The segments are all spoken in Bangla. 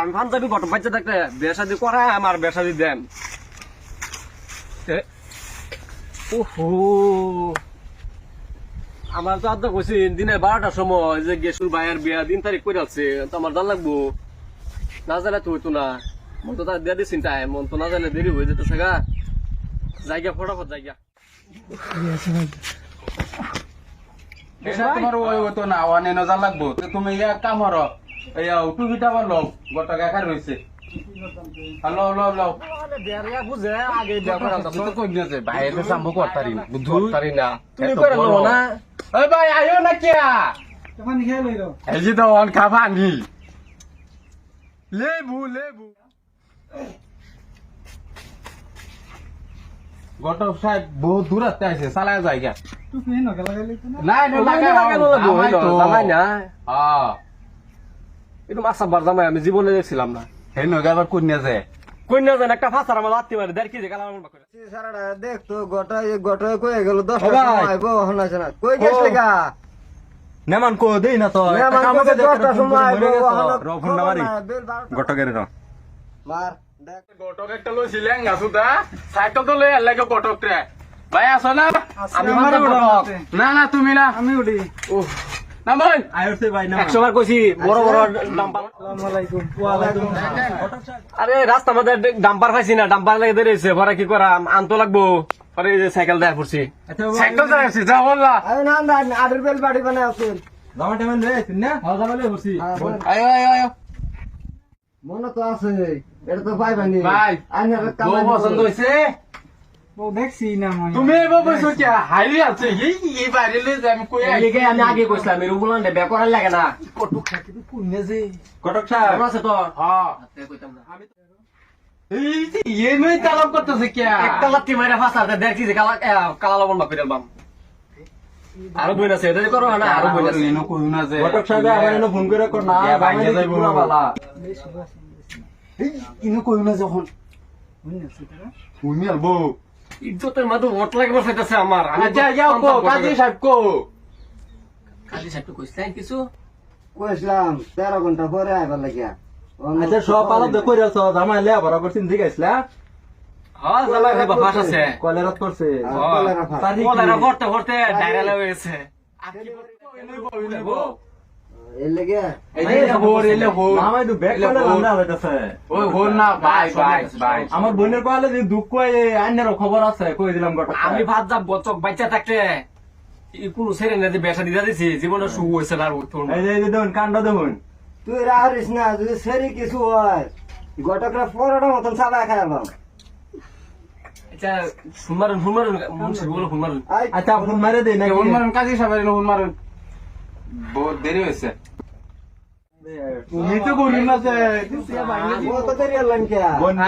আমি পাঞ্জাবি ঘটক বাচ্চা থাকতে বেসাদি করা, আমার বেসাদি দেন। ওহো। আমার তো আদা কইছি, দিনে বারোটার সময় যে গেসুর ভাইয়ের বিয়া, দিন তারিখ করে আছে তো আমার জান লাগবো। না জানে তো হইতো না। মন তো তার দিয়া দিছিন টাইম, মন তো না জানে দেরি হয়ে যেতেছে গা। জায়গা, ফটাফট জায়গা। তোমার ওই হতো না ওয়ানে নজর লাগবো। তুমি ইয়া কাম হরো এই গোটা গাখার রয়েছে বাইরে করতারি না তুমি করে। না ওই ভাই আয়ো না কিয়া খেয়ে যে অন লেবু লেবু গটক সাহেব বহুত দূর আসতে আছে চালায় না জামাই না হ্যাঁ একটু মাছা বার জামাই আমি জীবনে দেখছিলাম না। হে নগে আবার কোন আছে কই না জান একটা ফাঁসার আমার লাত্তি মারে দেড় কেজি করে। সারাটা দেখ তো গোটা গোটা কয়ে গেল দশ না। কই গেছলি গা? নেমান কো দেই না তো। গটকের র। মার গটক একটা লইছিলেন গাছুটা সাইকেল তো লই লাগে গটক ভাই আসো না। আমি। না না তুমি না। আমি উঠি। না ভাই আইরতে ভাই না একশো বার কইছি বড় বড় ডাম্পার। আসসালামু আলাইকুম। ওয়া আলাইকুম আরে রাস্তা মধ্যে ডাম্পার পাইছি না ডাম্পার লাগে ধরেছে পরে কি করা? আনতো লাগবো। পরে এই যে সাইকেল দেয় পড়ছি আচ্ছা যা বললা। না না বেল বাড়ি টাইম না পড়ছি আয় আয় আয় মনে তো আছে এটা তো পাইবানি ভাই, পছন্দ হইছে? তুমি এবার বসো কি হাইলি আছে এই এই বাইরে লই যাই আমি কই এই আমি আগে কইছিলাম এরকম বললাম বে করার লাগে না। গটক সাহেব আছে তো হ্যাঁ কইতাম না। এই যে এই নই তালাব করতেছে কি একটা লাত্তি মাইরা ফাঁসা দেড় কেজি কালা কালা লবণ বাপি দিলাম আরও বই আছে এটা করো না আরও বই আছে। এনো কই না যে। গটক সাহেব আমার এনে ফোন করে কর না ভাইয়া যাইবো। পুরা বালা। ইনো কই না যখন উনি আলবো। ইজ্জতের মাঝে ওট লাগবে সেটাছে আমার। আমি আচ্ছা যাও কো কাজী সাহেব কো কাজী সাহেব কইছিলেন কিছু? কইছিলাম তেরো ঘণ্টা পরে আইবার লাগিয়া। আচ্ছা সব আলাপ দেখো রে সব জামাই লে বরাবর চিন্তি গাইছলা হ্যাঁ জামাই ভাই বাবা আছে। কলেরাত করছে। তারিখ ওলারা পড়তে পড়তে ডায়রা হয়েছে এর লেগে এই আমরা না বোনের কলে যে দুঃখ আইনের খবর আছে কই দিলাম আমি ভাত যাব বচক বাচ্চা থাকতে। কোনো ছেড়ে না যে বেসা দিতে দিছি জীবনে সুখ হয়েছে আর না দেখুন কাণ্ড দেখুন। তুই রাহরিস না যদি সেরি কিছু হয় গটকরা পরোটা মতন সাদা খাইলাম আচ্ছা শুনমারুন শুনমারুন মুন্সি বলো শুনমারুন আই আচ্ছা ফোন মারে দেই নাকি? হোর মারুন কাজী সাহেব মারুন বহুত দেরি হয়েছে। তুমি তো যে ও তো দেরি হলাম কে?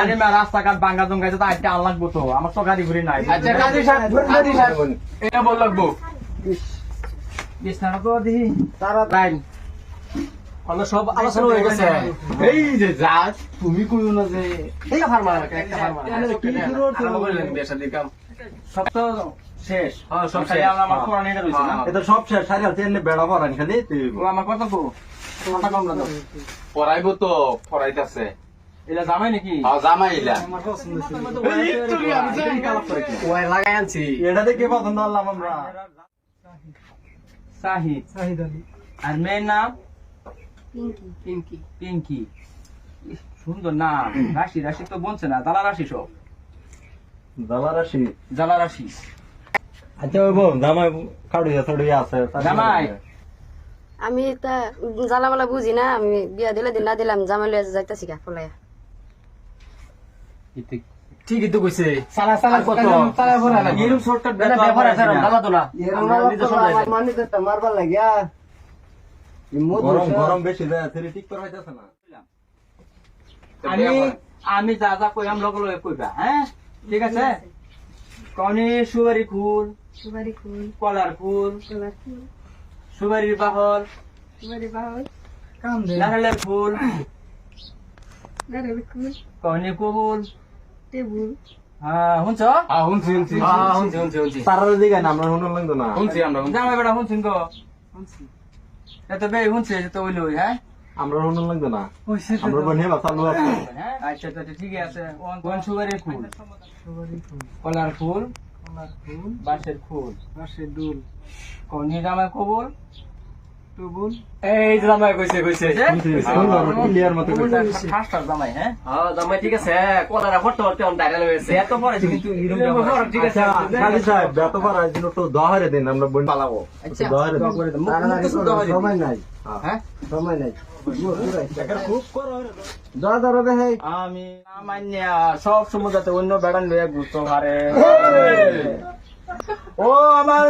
আরে মা রাস্তাঘাট ভাঙ্গা জঙ্গাইছে তো আজকে আল তো আমার তো গাড়ি ঘুরি নাই। কাজী সাহেব কাজী সাহেব এটা বল লাগবো। বিছনাটা তো দিই তারা লাইন সব আলোচনা হয়ে গেছে। এই যে যা তুমি কইও না যে একটা ফার্মা একটা ফার্মা কি শুরু হচ্ছে? শেষ। হ্যাঁ সব শেষ। আমার কোরআন এটা রইছে না। এটা সব শেষ। সারি আছে এনে বেড়া পড়ান খালি। তুই আমার কথা কো। কথা কম না পড়াইবো তো পড়াইতাছে। এটা জামাই নাকি? আ জামাই ইলা আমার পছন্দ ছিল ওই লাগাই আনছি। এটা দেখে পছন্দ হলাম আমরা। সাহিদ। শাহিদ আলী। আর মেয়ের নাম? পিঙ্কি। সুন্দর নাম। রাশি রাশি তো বলছে না। জ্বালা রাশি সব। আচ্ছা ওই বোন জামাই কাড়ুয়া ছাড়ুয়া আছে জামাই। আমি তা জ্বালামালা বুঝি না আমি বিয়া দিলে দিন না দিলাম জামাই লইয়া যাইতাছি গা ফলাইয়া ঠিকই তো কইছে। সালা সালা কত? সালা ভরা লাগে। এরকম শর্টকাট বেলা আছে না জ্বালা তো না। আমরা নিজে সমঝাই দেয়। মানি তো মারবার লাগিয়া গরম গরম বেশি দেয় ঠিক করে হইতাছে না। আমি আমি যা যা কইলাম লগে লগে কইবা হ্যাঁ? ঠিক আছে? কনি সুবারি ফুল সুবারি ফুল কলার ফুল গোলাপ ফুল সুবারির বাহল সুবারি বাহল কাম নারকেলের ফুল নারকেল ফুল কনি কবুল টেবুল। হ্যাঁ হুনছি হুনছি হ্যাঁ না আমরা হুনছি হুনছি। শুনছে তো। ওইলো হ্যাঁ? আমরা রোনাল লাগবে না। আমরা বনে চালু আছে। আচ্ছা তো ঠিক আছে। কোন সুগারের ফুল? কলার ফুল বাঁশের ফুল। বাঁশের দুল। কোন জামাই কবুল? এই জামাই কইছে কইছে। ক্লিয়ার মতো কইছে। ফার্স্ট জামাই হ্যাঁ? হ্যাঁ জামাই ঠিক আছে কলারা হটতে হটতে অন ডাইরেক্ট হয়েছে। এত পরে কিন্তু এরকম ঠিক আছে। আচ্ছা, সাহেব বেত পারা দিন তো দহারে দিন আমরা বন পালাবো। আচ্ছা, দহারে দিন। সময় নাই। হ্যাঁ? সময় নাই। যা ধরবে হে আমি সব সময় যাতে অন্য বেড়ান লইয়া ঘুরতে পারে। ও আমার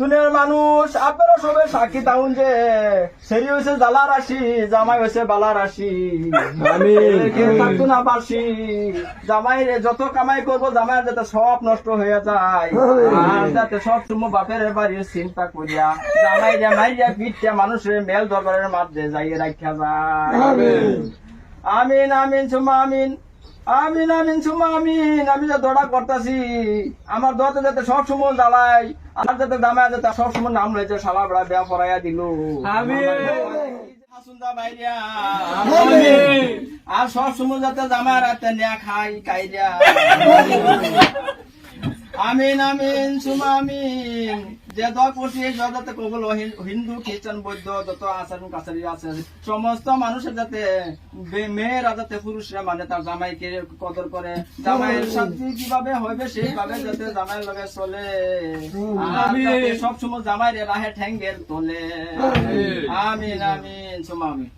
দুনিয়ার মানুষ আপনারা সবাই সাক্ষী তাউন যে সেরি হয়েছে জালা রাশি জামাই হয়েছে বালা রাশি আমি থাকতো না পারছি জামাই রে যত কামাই করব জামাই যাতে সব নষ্ট হয়ে যায়। আর যাতে সব সময় বাপের বাড়ির চিন্তা করিয়া জামাই রে মাইরিয়া পিটিয়া মানুষের মেল দরবারের মাঝে যাই রাখা যায়। আমিন। আমিন সুমা আমিন। আমিন আমিন সুমা আমিন আমি যে দৌড়া করতেছি আমার দোয়াতে যাতে সব সময় জ্বালাই আর যাতে দামে যাতে সব সময় নাম রয়েছে সালা বেড়া বেয়া পড়াইয়া দিল। আর সব সময় যাতে জামা রাতে নিয়া খাই কাইরিয়া আমিন আমিন সুমা আমিন যে দল করছি এই দল যাতে কবল হিন্দু খ্রিস্টান বৌদ্ধ যত আচার কাছারি আছে সমস্ত মানুষের যাতে মেয়েরা যাতে পুরুষরা মানে তার জামাইকে কদর করে জামাইয়ের শান্তি কীভাবে হবে সেইভাবে যাতে জামাইয়ের লগে চলে। সব সময় জামাইয়ের রাহে ঠ্যাঙ্গের তোলে। আমিন আমিন সুমা আমিন।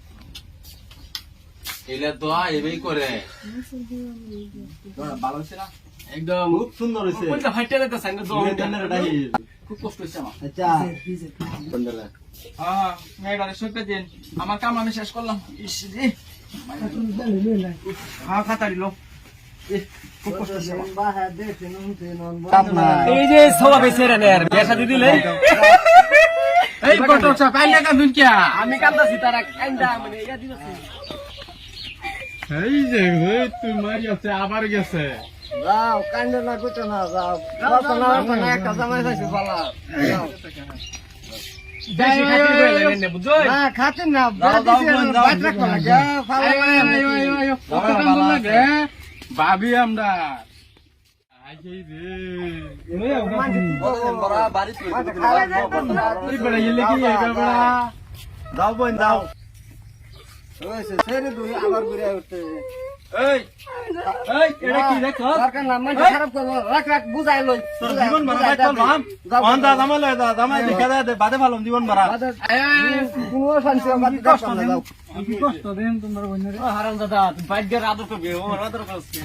এলে দোয়া এবেই করে। ভালো হচ্ছে না? একদম। খুব সুন্দর হইছে কইতা ফাইটে যেতে তো ডাহি খুব কষ্ট হচ্ছে আমার। আচ্ছা। হ্যাঁ মেয়েটারে দিন আমার কাম আমি শেষ করলাম। ইস রে। হ্যাঁ। এই যে সবা বেছে রে নের বিয়া শাদি দিলে। এই কত চাপাইলে কান্দুন কিয়া? আমি কান্দাছি তারা কান্দা মানে ইয়া এই যে তুই মারি আছে আবার গেছে। যাও কান্দে না কুচো না যাও। একটা জামাই খাইছি যাও। নে খাতেন না যাও, যাও, যাও। ভাবি আমরা। দাও বোন দাও হয়েছে ছেড়ে দুই আবার ঘুরে উঠতে। এই এই এটা কি দেখো দরকার না মানে খারাপ করব। রাখ রাখ বুঝাই লই। তোর জীবন ভরা ভাই চল ভাম ওয়ান দা জামাই দা জামাই দে বাদে ভালো জীবন ভরা কোনো শান্তি আমার কষ্ট হারাম দাদা বাইক আদর করবে ও আদর করছে।